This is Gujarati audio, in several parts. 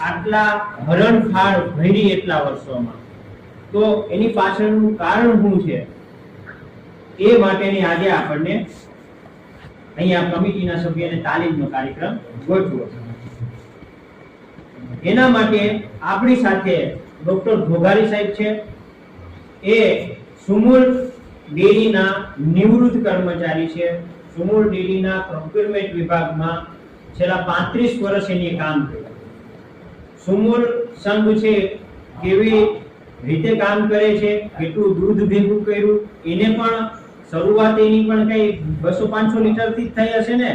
આટલા હરણફાળ ભરી એટલા વર્ષોમાં. તો એની પાછળનું કારણ શું છે? એ માટેની આજે આપણને અહીંયા કમિટીના સભ્યને તાલીમનો કાર્યક્રમ ગોઠવો એના માટે આપણી સાથે ડોક્ટર ઘોઘારી સાહેબ છે. એ સુમૂલ ડેરીના નિવૃત્ત કર્મચારી છે. સુમૂલ ડેરીના પ્રોક્યુરમેન્ટ વિભાગમાં છેલ્લા પાંત્રીસ વર્ષ એની કામ કર્યું સુમૂલ સંઘ છે, કેવી રીતે કામ કરે છે, કેટલું દૂધ ભેગું કર્યું, એને પણ શરૂઆત એની પણ કઈ બસો પાંચસો લીટરથી જ થઈ હશે ને?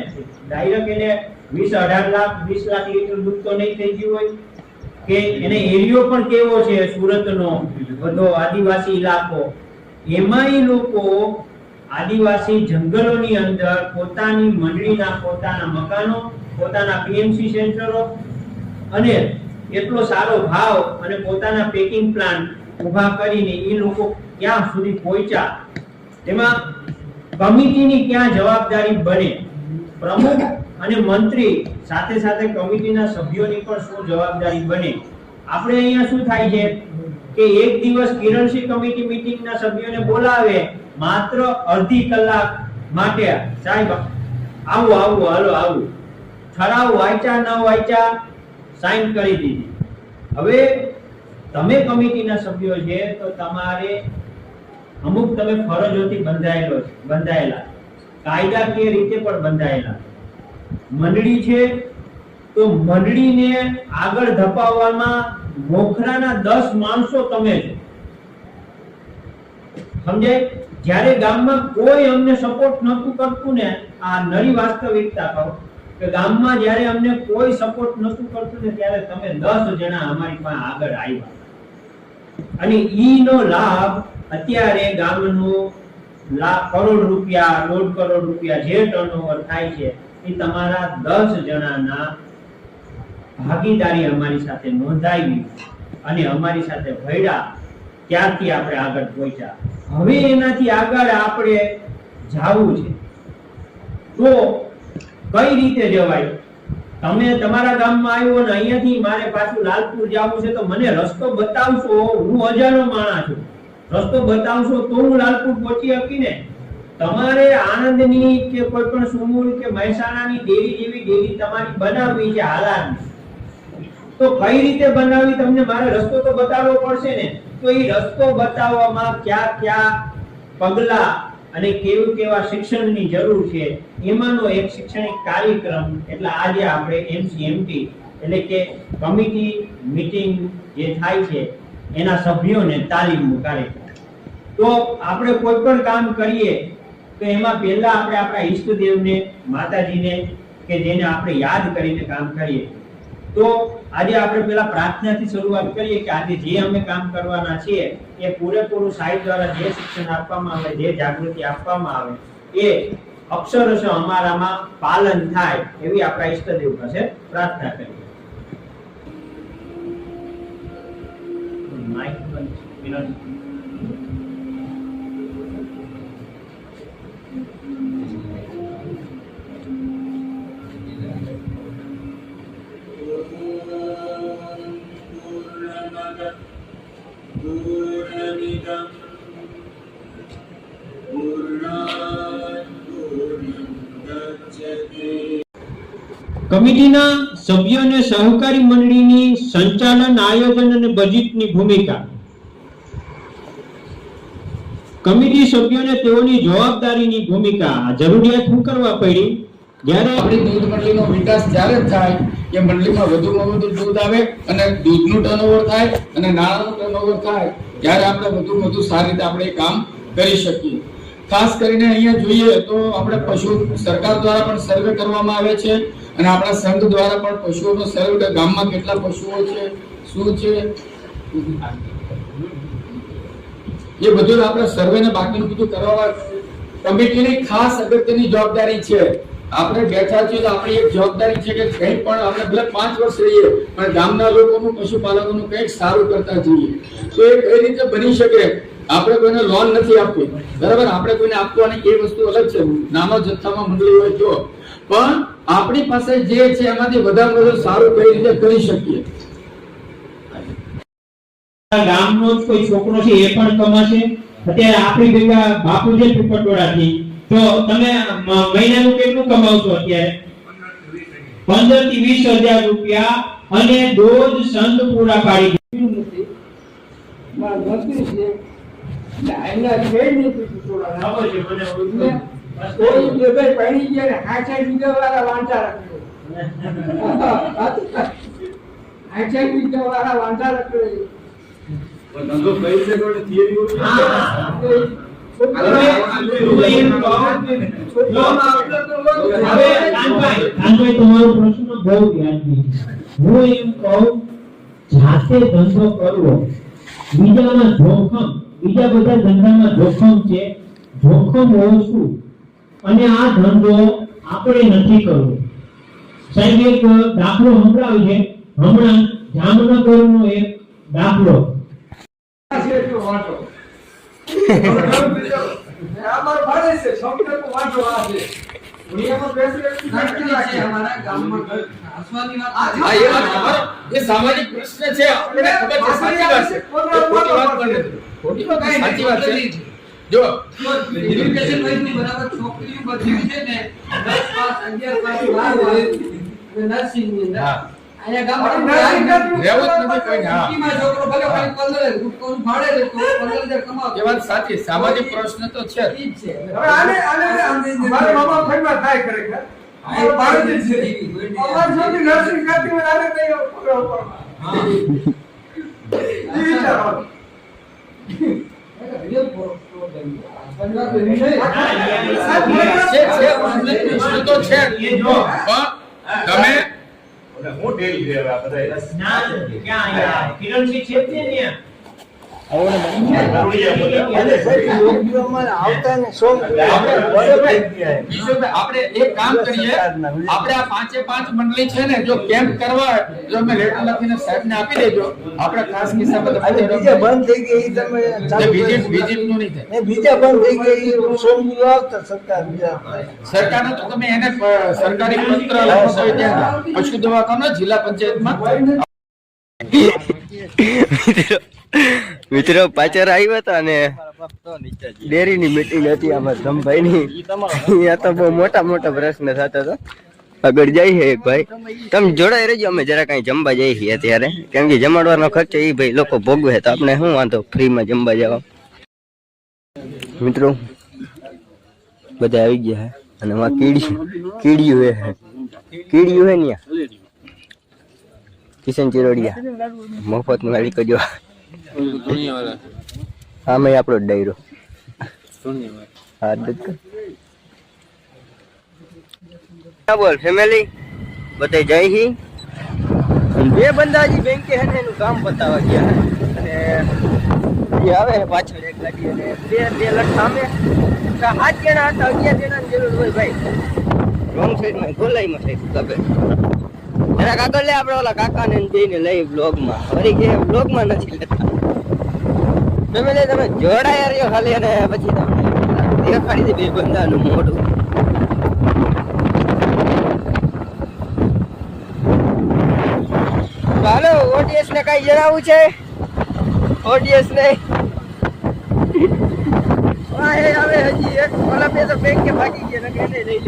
ડાયરેક્ટ એને વીસ, અઢાર લાખ, વીસ લાખ લીટર દૂધ તો નહીં થઈ ગયું હોય. કે એને એરિયો પણ કેવો છે સુરતનો, બધો આદિવાસી ઇલાકો? એમાં ઈ લોકો આદિવાસી જંગલોની અંદર પોતાની મંડળીના પોતાના મકાનો, પોતાના પીએમસી સેન્ટરો અને એટલો સારો ભાવ અને પોતાના પેકિંગ પ્લાન ઊભા કરીને એ લોકો ક્યાં સુધી પહોંચ્યા? એમાં કમિટીની ક્યાં જવાબદારી બને? પ્રમુખ અને મંત્રી સાથે સાથે કમિટીના સભ્યોની પણ શું જવાબદારી બને? આપણે અહીંયા શું થાય છે કે એક દિવસ કિરણસિંહ કમિટી મીટિંગના સભ્યોને બોલાવે માત્ર અડધી કલાક માટે, સાહેબ, આવું આવું, હાલો, આવું. ઠરાવ વાંચ્યા, ન વાંચ્યા સાઈન કરી દીધી. હવે તમે કમિટીના સભ્યો છે તો તમારે અમુક તમે ફરજોથી બંધાયેલો બંધાયેલા. કાયદાકીય રીતે પણ બંધાયેલા. મંડળી છે તો મંડળીને આગળ ધપાવવામાં મોખરાના દસ માણસો તમે છો. સમજાય? જ્યારે ગામમાં કોઈ અમને સપોર્ટ નતું કરતું ને, આ નરી વાસ્તવિકતા કહું. કે ગામમાં જ્યારે અમને કોઈ સપોર્ટ નહોતું કરતું ને ત્યારે તમે દસ જણા અમારી પાસે આગળ આવ્યા. અને ઈ નો લાભ અત્યારે ગામનું લાખ કરોડ રૂપિયા, દોઢ કરોડ રૂપિયા જે ટર્નઓવર થાય છે, એ તમારા દસ જણાના ભાગીદારી અમારી સાથે નોંધાવી અને અમારી સાથે ભયડા ત્યારથી આપણે આગળ પહોંચ્યા. હવે એનાથી આગળ આપણે જાવું છે. તો કઈ રીતે જવાય? તમે તમારા ગામમાં આવ્યો ને અહીંયાથી મારે પાછું લાલપુર જવું છે તો મને રસ્તો બતાવશો. હું અજાણો માણસ છું. રસ્તો બતાવશો તો હું લાલપુર પહોંચી શકીને તમારે આણંદની કે કોઈ પણ સુમૂલ કે મહેસાણાની દેવી જેવી દેવી તમારી બનાવવી છે હાલાર તો કઈ રીતે બનાવવી તમને મારે રસ્તો તો બતાવવો પડશે ને? તો એ રસ્તો બતાવવામાં ક્યાં ક્યાં પગલા અને કેવું કેવા શિક્ષણની જરૂર છે, એમાંનો એક શૈક્ષણિક કાર્યક્રમ, એટલે આજે આપણે એમસીએમટી, એટલે કે કમિટી મીટિંગ જે થાય છે, એના સભ્યોને તાલીમનો કાર્યક્રમ. તો આપણે કોઈ પણ કામ કરીએ, તો એમાં પહેલા આપણે આપણા ઈષ્ટદેવને, માતાજીને, કે જેને આપણે યાદ કરીને કામ કરીએ તો આજે આપણે પેલા પ્રાર્થનાથી શરૂઆત કરીએ કે આજે જે અમે કામ કરવાના છીએ, એ પૂરેપૂરું સાહિત્ય દ્વારા જે શિક્ષણ આપવામાં આવે, જે જાગૃતિ આપવામાં આવે, એ અક્ષરશ અમારામાં પાલન થાય એવી આપણા ઈષ્ટદેવ પાસે પ્રાર્થના કરીએ. માઇક બંધ. पूर्णमिदं पूर्णात् पूर्णमुदच्यते કમિટીના સભ્યોને સહકારી મંડળીની સંચાલન આયોજન અને બજેટની ભૂમિકા કમિટી સભ્યોને તેઓની જવાબદારીની ભૂમિકા આ જરૂરિયાત શું કરવા પડી જ્યારે આપણી દૂધ મંડળીનો વિકાસ ત્યારે જ થાય કે મંડળીમાં વધુમાં વધુ દૂધ આવે અને દૂધનું ટર્નઓવર થાય અને નાણાંનું ટર્નઓવર થાય, ત્યારે આપણે વધુમાં વધુ સારી રીતે આપણે કામ કરી શકીએ. ખાસ કરીને અહીંયા જોઈએ તો આપણે પશુ સરકાર દ્વારા પણ સર્વે કરવામાં આવે છે અને આપણા સંઘ દ્વારા પણ પશુઓનો સર્વે ગામમાં કેટલા પશુઓ છે, શું છે? એ બધું આપણે સર્વે ને બાકીનું બધું કરવા કમિટીની ખાસ અગત્યની જવાબદારી છે. આપણે બેઠા છીએ તો આપણી એક જવાબદારી છે કે કંઈ પણ આપણે ભલે પાંચ વર્ષ રહીએ, પણ ગામના લોકોનું, પશુપાલકોનું કંઈક સારું કરતા જઈએ. તો એ કઈ રીતે બની શકે. આપણે કોઈને લોન નથી આપવી. બરાબર? આપણે કોઈને આપવાની એ વસ્તુ અલગ છે. નાનો જથ્થામાં મંડળી હોય તો. પણ આપણી પાસે જે છે એમાંથી વધારે વધુ સારું કઈ રીતે કરી શકીએ? ગામનો કોઈ છોકરો છે એ પણ કમાશે. અત્યારે આપણી ભેગા બાપુ છે ટુકટોળાથી તો તમે મહિનાનું કેટલું કમાવ છો અત્યારે? પંદરથી વીસ હજાર રૂપિયા અને દોઢ સંત પૂરા પાડી ખબર છે મને ઓળખું. ધંધો કઈ રીતે કરો થિયરી હા. હવે હું એમ કહું, જો હવે કાનભાઈ કાનભાઈ તમારો જોખમ, બીજા બધા અને આ ધંધો આપણે નથી કરવો સાહેબ એક દાખલો સંભળાવ્યો છે હમણાં જામનગરનો એક દાખલો સામાજિક પ્રશ્ન છે આપણને ખબર છે છે ખોટી વાત નથી, સાચી વાત છે. જો એજ્યુકેશન વાઇઝની બરાબર છોકરીઓ બધી છે ને 10 પાસ 11 પાસ 12 હોય નર્સિંગ અંદર હા. અહીંયા ગામમાં રહેવું જ નથી કોઈને, હા. સિટીમાં છોકરો ભલે ખાલી 15 રૂપિયા ભાડે રહેતો 15000 કમાતો એ વાત સાચી સામાજિક પ્રશ્ન તો છે તમે ડેરી છે આ બધા જ્ઞાન ક્યાં આયા કિરણ છે છે ત્યાં? બીજું કે આપણે એક કામ કરીએ. આપણે આ પાંચે પાંચ મંડળી છે ને જો કેમ્પ કરવા જો અમે લેટર લખીને સાહેબને આપી દેજો. આપણે ખાસ કિસ્સામાં અને બીજા બંધ થઈ ગઈ તમે વિઝિટ વિઝિટનું નહીં થાય. બીજા બંધ થઈ ગઈ સોમનું આવતા સરકાર બીજા. તો તમે એને સરકારી પત્ર લખો ત્યાં પશુ દવાખાનો જિલ્લા પંચાયતમાં? મિત્રો પાછળ આવ્યા હતા અને ડેરીની મીટિંગ હતી આમાં ધમભાઈની. અહીંયા તો બહુ મોટા મોટા પ્રશ્ન થતા હતા. આગળ જાય છે એક ભાઈ. તમે જોડાઈ રહેજો, અમે જરા કઈ જમવા જઈએ છીએ અત્યારે. કેમ કે જમાડવાનો ખર્ચો એ ભાઈ લોકો ભોગવે, તો આપણે શું વાંધો ફ્રીમાં જમવા જવા? મિત્રો, બધા આવી ગયા છે અને એમાં કીડી કીડીયું હે. કીડીયું હે ને કિશન ચિરોડિયા. મફત માં કરજો આમે આપણો ડાયરો. હા બોલ ફેમિલી બધે જય હી બે બંદા હજી બેંકે હે ને એનું કામ બતાવવા ગયા અને એ આવે પાછળ એક ગાડી અને બે બે લટ સામે. સાત જણા હતા? અગિયાર જણા જરૂર હોય ભાઈ. રોંગ સાઈડમાં ગોલાઈમાં સાહેબ કબે જરાક લે આપણે ઓલા કાકાને ને બેયને લઈ બ્લોગમાં વળી કે બ્લોગમાં નથી લેતા. તમે જોડાયા ખાલી અને મોઢું. ચાલો હાલો ઓડીએસ ને કઈ જણાવવું છે? ઓડીએસ ને? હવે હજી એક ઓલા બે તો બેંકે ભાગી ગયા ને એને લઈ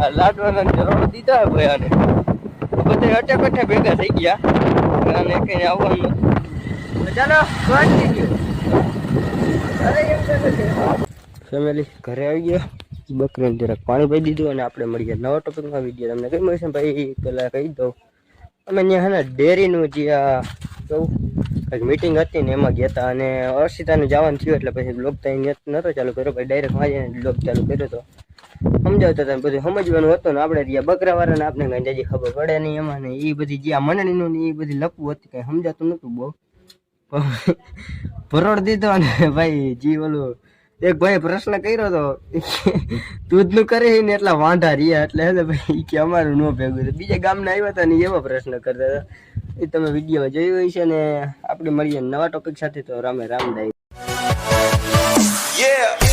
આ લાડવાના જરૂર દીધા ભાઈ આને. બધા અટે કટે ભેગા થઈ ગયા. અને કઈ આવવાનું. ચાલો ફેમિલી, ઘરે આવી ગયા. બકરીને જરાક પાણી પાઈ દીધું અને આપણે મળીએ નવા ટોપિકમાં વીડિયો તમને કઈ મળશે ભાઈ? પેલા કહી દઉં. અમે ત્યાં હે ડેરીનું જે આ કેવું કંઈક મિટિંગ હતી ને એમાં ગયા હતા. અને અર્ષિતાનું જવાનું થયું એટલે પછી બ્લોગ તો નહોતો ચાલુ કર્યો. પછી ડાયરેક્ટ વાંચીને બ્લોગ ચાલુ કર્યો હતો સમજાવતા હતા બધું સમજવાનું હતું ને આપણે ત્યાં બકરા વાળાને આપણે કઈ જાજી ખબર પડે નહીં એમાં ને એ બધી જે આ મંડળીનું ને એ બધી લખવું હતી, કઈ સમજાતું નતું બહુ ભરોડ દીધો ને ભાઈ, જી ઓલું, એક ભાઈ પ્રશ્ન કર્યો તો, દૂધનું કરે ને એટલા વાંધા રહ્યા, એટલે હે ભાઈ કે અમારું ન ભેગું. બીજા ગામના આવ્યા હતા ને એવા પ્રશ્ન કરતા હતા એ તમે વીડિયો જોયું હોય છે ને, આપણે મળીએ નવા ટોપિક સાથે તો રામે રામ Yeah.